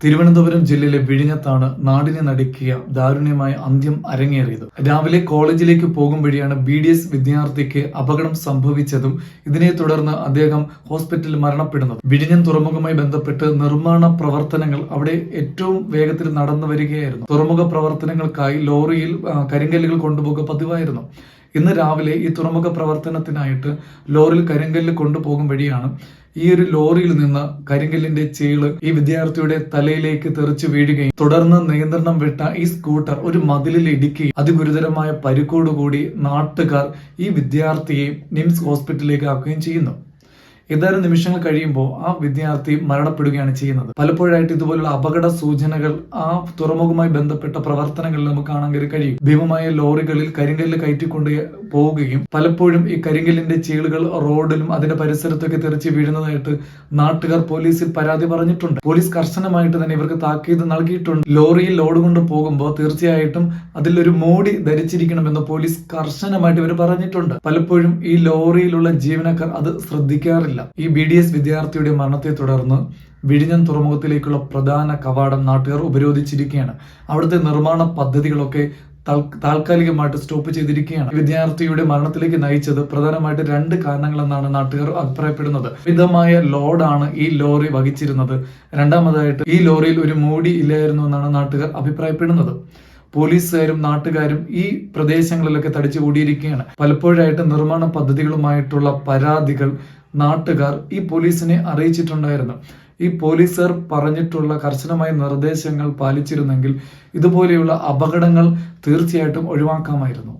തിരുവനന്തപുരം ജില്ലയിലെ വിഴിഞ്ഞത്താണ് നാടിനെ നടുക്കിയ ദാരുണ്യമായ അന്ത്യം അരങ്ങേറിയത്. രാവിലെ കോളേജിലേക്ക് പോകും വഴിയാണ് ബി ഡി എസ് വിദ്യാർത്ഥിക്ക് അപകടം സംഭവിച്ചതും ഇതിനെ തുടർന്ന് അദ്ദേഹം ഹോസ്പിറ്റലിൽ മരണപ്പെടുന്നത്. വിഴിഞ്ഞം തുറമുഖവുമായി ബന്ധപ്പെട്ട് നിർമ്മാണ പ്രവർത്തനങ്ങൾ അവിടെ ഏറ്റവും വേഗത്തിൽ നടന്നു വരികയായിരുന്നു തുറമുഖ പ്രവർത്തനങ്ങൾക്കായി ലോറിയിൽ കരിങ്കല്ലുകൾ കൊണ്ടുപോകുക പതിവായിരുന്നു. ഇന്ന് രാവിലെ ഈ തുറമുഖ പ്രവർത്തനത്തിനായിട്ട് ലോറിയിൽ കരിങ്കല്ല് കൊണ്ടുപോകും വഴിയാണ് ഈ ഒരു ലോറിയിൽ നിന്ന് കരിങ്കല്ലിന്റെ ചേൾ ഈ വിദ്യാർത്ഥിയുടെ തലയിലേക്ക് തെറിച്ചു വീഴുകയും തുടർന്ന് നിയന്ത്രണം വിട്ട ഈ സ്കൂട്ടർ ഒരു മതിലിൽ ഇടിക്കുകയും അതിഗുരുതരമായ പരിക്കോടുകൂടി നാട്ടുകാർ ഈ വിദ്യാർത്ഥിയെ നിംസ് ഹോസ്പിറ്റലിലേക്ക് ആക്കുകയും ചെയ്യുന്നു. ഏതാനും നിമിഷങ്ങൾ കഴിയുമ്പോൾ ആ വിദ്യാർത്ഥി മരണപ്പെടുകയാണ് ചെയ്യുന്നത്. പലപ്പോഴായിട്ട് ഇതുപോലുള്ള അപകട സൂചനകൾ ആ തുറമുഖവുമായി ബന്ധപ്പെട്ട പ്രവർത്തനങ്ങളിൽ നമുക്ക് കാണാൻ കഴി- കഴിയും. ഭീമമായ ലോറികളിൽ കരിങ്കല്ല് കയറ്റിക്കൊണ്ട് പോവുകയും പലപ്പോഴും ഈ കരിങ്കല്ലിന്റെ ചീളുകൾ റോഡിലും അതിന്റെ പരിസരത്തൊക്കെ തെറിച്ച് വീഴുന്നതായിട്ട് നാട്ടുകാർ പോലീസിൽ പരാതി പറഞ്ഞിട്ടുണ്ട്. പോലീസ് കർശനമായിട്ട് തന്നെ ഇവർക്ക് താക്കീത് നൽകിയിട്ടുണ്ട്. ലോറിയിൽ ലോഡ് കൊണ്ട് പോകുമ്പോൾ തീർച്ചയായിട്ടും അതിലൊരു മോടി ധരിച്ചിരിക്കണമെന്ന് പോലീസ് കർശനമായിട്ട് ഇവർ പറഞ്ഞിട്ടുണ്ട്. പലപ്പോഴും ഈ ലോറിയിലുള്ള ജീവനക്കാർ അത് ശ്രദ്ധിക്കാറില്ല. ഈ ബി ഡി എസ് വിദ്യാർത്ഥിയുടെ മരണത്തെ തുടർന്ന് വിഴിഞ്ഞം തുറമുഖത്തിലേക്കുള്ള പ്രധാന കവാടം നാട്ടുകാർ ഉപരോധിച്ചിരിക്കുകയാണ്. അവിടുത്തെ നിർമ്മാണ പദ്ധതികളൊക്കെ താൽ- താൽക്കാലികമായിട്ട് സ്റ്റോപ്പ് ചെയ്തിരിക്കുകയാണ്. വിദ്യാർത്ഥിയുടെ മരണത്തിലേക്ക് നയിച്ചത് പ്രധാനമായിട്ട് രണ്ട് കാരണങ്ങളെന്നാണ് നാട്ടുകാർ അഭിപ്രായപ്പെടുന്നത്. മിതമായ ലോഡാണ് ഈ ലോറി വഹിച്ചിരുന്നത്. രണ്ടാമതായിട്ട് ഈ ലോറിയിൽ ഒരു മൂടി ഇല്ലായിരുന്നു എന്നാണ് നാട്ടുകാർ അഭിപ്രായപ്പെടുന്നത്. പോലീസുകാരും നാട്ടുകാരും ഈ പ്രദേശങ്ങളിലൊക്കെ തടിച്ചു കൂടിയിരിക്കുകയാണ് പലപ്പോഴായിട്ട് നിർമ്മാണ പദ്ധതികളുമായിട്ടുള്ള പരാതികൾ നാട്ടുകാർ ഈ പോലീസിനെ അറിയിച്ചിട്ടുണ്ടായിരുന്നു. ഈ പോലീസുകാർ പറഞ്ഞിട്ടുള്ള കർശനമായ നിർദ്ദേശങ്ങൾ പാലിച്ചിരുന്നെങ്കിൽ ഇതുപോലെയുള്ള അപകടങ്ങൾ തീർച്ചയായിട്ടും ഒഴിവാക്കാമായിരുന്നു.